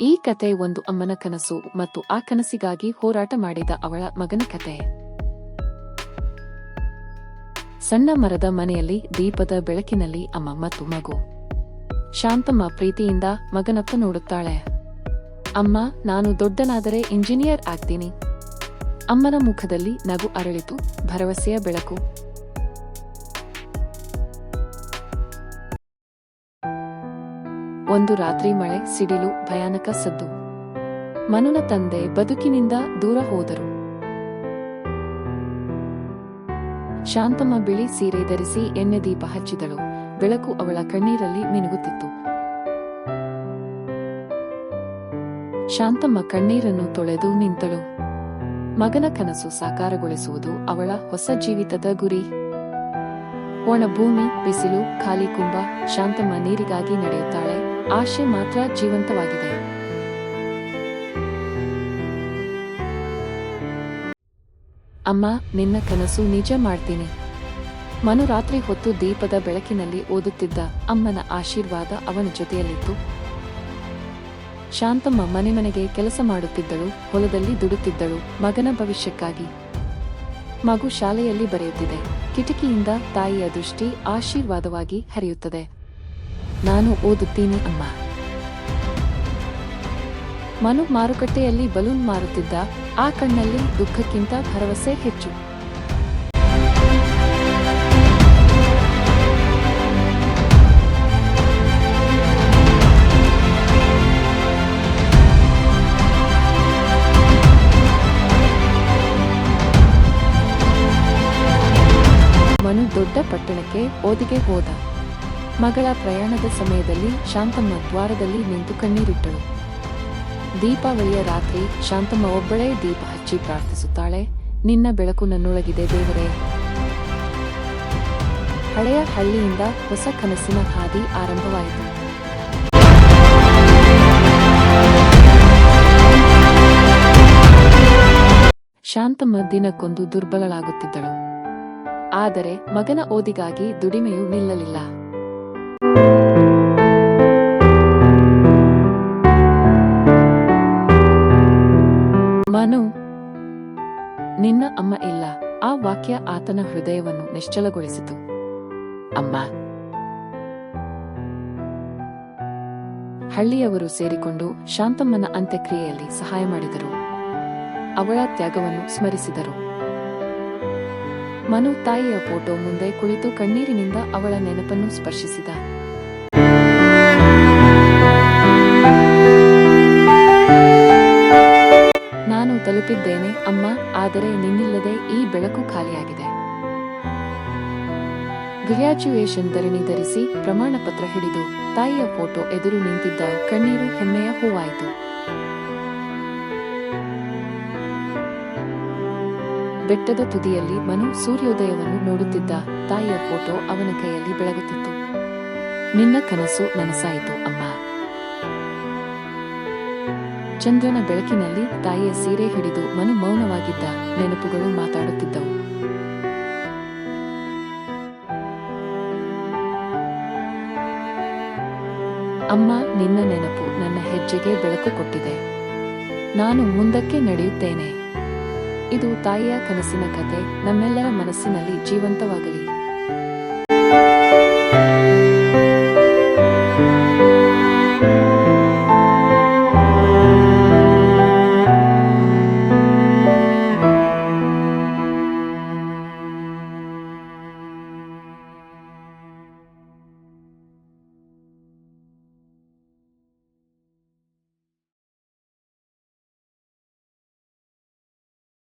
ಈ ಕತೆ ಒಂದು ಅಮ್ಮನ ಕನಸು ಮತ್ತು ಆ ಕನಸಿಗಾಗಿ ಹೋರಾಟ ಮಾಡಿದ ಅವಳ ಮಗನ ಕತೆ ಸಣ್ಣ ಮರದ ಮನೆಯಲ್ಲಿ ದೀಪದ ಬೆಳಕಿನಲ್ಲಿ ಅಮ್ಮ ಮತ್ತು ಮಗು. ಶಾಂತಮ್ಮ ಪ್ರೀತಿಯಿಂದ ಮಗನತ್ತ ನೋಡುತ್ತಾಳೆ. ಅಮ್ಮ, ನಾನು ದೊಡ್ಡನಾದರೆ ಇಂಜಿನಿಯರ್ ಆಗ್ತೀನಿ. ಅಮ್ಮನ ಮುಖದಲ್ಲಿ ನಗು ಅರಳಿತು, ಭರವಸೆಯ ಬೆಳಕು. ಒಂದು ರಾತ್ರಿ ಮಳೆ, ಸಿಡಿಲು, ಭಯಾನಕ ಸದ್ದು. ಮನುನ ತಂದೆ ಬದುಕಿನಿಂದ ದೂರ ಹೋದರು. ಶಾಂತಮ್ಮ ಬಿಳಿ ಸೀರೆ ಧರಿಸಿ ಎಣ್ಣೆ ದೀಪ ಹಚ್ಚಿದಳು. ಬೆಳಕು ಅವಳ ಕಣ್ಣೀರಲ್ಲಿ ಮಿನುಗುತ್ತಿತ್ತು. ಶಾಂತಮ್ಮ ಕಣ್ಣೀರನ್ನು ತೊಳೆದು ನಿಂತಳು. ಮಗನ ಕನಸು ಸಾಕಾರಗೊಳಿಸುವುದು ಅವಳ ಹೊಸ ಜೀವಿತದ ಗುರಿ. ಒಣ ಭೂಮಿ, ಬಿಸಿಲು, ಖಾಲಿ ಕುಂಭ ಶಾಂತಮ್ಮ ನೀರಿಗಾಗಿ ನಡೆಯುತ್ತಾಳೆ. ಆಶೆ ಮಾತ್ರ ಜೀವಂತವಾಗಿದೆ. ಅಮ್ಮ, ನಿನ್ನ ಕನಸು ನಿಜ ಮಾಡ್ತೀನಿ. ಮನು ರಾತ್ರಿ ಹೊತ್ತು ದೀಪದ ಬೆಳಕಿನಲ್ಲಿ ಓದುತ್ತಿದ್ದ ಅಮ್ಮನ ಆಶೀರ್ವಾದ ಅವನ ಜೊತೆಯಲ್ಲಿತ್ತು. ಶಾಂತಮ್ಮ ಮನೆ ಮನೆಗೆ ಕೆಲಸ ಮಾಡುತ್ತಿದ್ದಳು, ಹೊಲದಲ್ಲಿ ದುಡುತ್ತಿದ್ದಳು, ಮಗನ ಭವಿಷ್ಯಕ್ಕಾಗಿ. ಮಗು ಶಾಲೆಯಲ್ಲಿ ಬರೆಯುತ್ತಿದೆ. ಕಿಟಕಿಯಿಂದ ತಾಯಿಯ ದೃಷ್ಟಿ ಆಶೀರ್ವಾದವಾಗಿ ಹರಿಯುತ್ತದೆ. ನಾನು ಓದುತ್ತೀನಿ, ಅಮ್ಮ. ಮನು ಮಾರುಕಟ್ಟೆಯಲ್ಲಿ ಬಲೂನ್ ಮಾರುತ್ತಿದ್ದ ಆ ಕಣ್ಣಲ್ಲಿ ದುಃಖಕ್ಕಿಂತ ಭರವಸೆ ಹೆಚ್ಚು. ಮನು ದೊಡ್ಡ ಪಟ್ಟಣಕ್ಕೆ ಓದಿಗೆ ಹೋದ. ಮಗಳ ಪ್ರಯಾಣದ ಸಮಯದಲ್ಲಿ ಶಾಂತಮ್ಮ ದ್ವಾರದಲ್ಲಿ ನಿಂತು ಕಣ್ಣೀರಿಟ್ಟಳು. ದೀಪಾವಳಿಯ ರಾತ್ರಿ ಶಾಂತಮ್ಮ ಒಬ್ಬಳೇ ದೀಪ ಹಚ್ಚಿ ಪ್ರಾರ್ಥಿಸುತ್ತಾಳೆ. ನಿನ್ನ ಬೆಳಕು ನನ್ನೊಳಗಿದೆ ದೇವರೇ. ಹಳೆಯ ಹಳ್ಳಿಯಿಂದ ಹೊಸ ಕನಸಿನ ಹಾದಿ ಆರಂಭವಾಯಿತು. ಶಾಂತಮ್ಮ ದಿನಕ್ಕೊಂದು ದುರ್ಬಲಳಾಗುತ್ತಿದ್ದಳು. ಆದರೆ ಮಗನ ಓದಿಗಾಗಿ ದುಡಿಮೆಯು ನಿಲ್ಲಲಿಲ್ಲ. ಮನು ನಿನ್ನ ಅಮ್ಮ ಇಲ್ಲ. ಆ ವಾಕ್ಯ ಆತನ ಹೃದಯವನ್ನು ನಿಶ್ಚಲಗೊಳಿಸಿತು. ಅಮ್ಮ, ಹಳ್ಳಿಯವರು ಸೇರಿಕೊಂಡು ಶಾಂತಮ್ಮನ ಅಂತ್ಯಕ್ರಿಯೆಯಲ್ಲಿ ಸಹಾಯ ಮಾಡಿದರು. ಅವಳ ತ್ಯಾಗವನ್ನು ಸ್ಮರಿಸಿದರು. ಮನು ತಾಯಿಯ ಫೋಟೋ ಮುಂದೆ ಕುಳಿತು ಕಣ್ಣೀರಿನಿಂದ ಅವಳ ನೆನಪನ್ನು ಸ್ಪರ್ಶಿಸಿದ. ತಲುಪಿದ್ದೇನೆ, ಅಮ್ಮ, ಆದರೆ ನಿನ್ನಿಲ್ಲದೆ ಈ ಬೆಳಕು ಖಾಲಿಯಾಗಿದೆ. ಗ್ರ್ಯಾಜುಯೇಷನ್ ಧರಣಿ ಧರಿಸಿ ಪ್ರಮಾಣ ಪತ್ರ ಹಿಡಿದು ತಾಯಿಯ ಫೋಟೋ ಎದುರು ನಿಂತಿದ್ದ ಕಣ್ಣೀರು ಹೆಮ್ಮೆಯ ಹೂವಾಯಿತು. ಬೆಟ್ಟದ ತುದಿಯಲ್ಲಿ ಮನು ಸೂರ್ಯೋದಯವನ್ನು ನೋಡುತ್ತಿದ್ದ ತಾಯಿಯ ಫೋಟೋ ಅವನ ಕೈಯಲ್ಲಿ ಬೆಳಗುತ್ತಿತ್ತು. ನಿನ್ನ ಕನಸು ನನಸಾಯಿತು, ಅಮ್ಮ. ಚಂದ್ರನ ಬೆಳಕಿನಲ್ಲಿ ತಾಯಿಯ ಸೀರೆ ಹಿಡಿದು ಮನು ಮೌನವಾಗಿದ್ದ ನೆನಪುಗಳು ಮಾತಾಡುತ್ತಿದ್ದವು. ಅಮ್ಮ, ನಿನ್ನ ನೆನಪು ನನ್ನ ಹೆಜ್ಜೆಗೆ ಬೆಳಕು ಕೊಟ್ಟಿದೆ. ನಾನು ಮುಂದಕ್ಕೆ ನಡೆಯುತ್ತೇನೆ. ಇದು ತಾಯಿಯ ಕನಸಿನ ಕತೆ, ನಮ್ಮೆಲ್ಲರ ಮನಸ್ಸಿನಲ್ಲಿ ಜೀವಂತವಾಗಲಿ.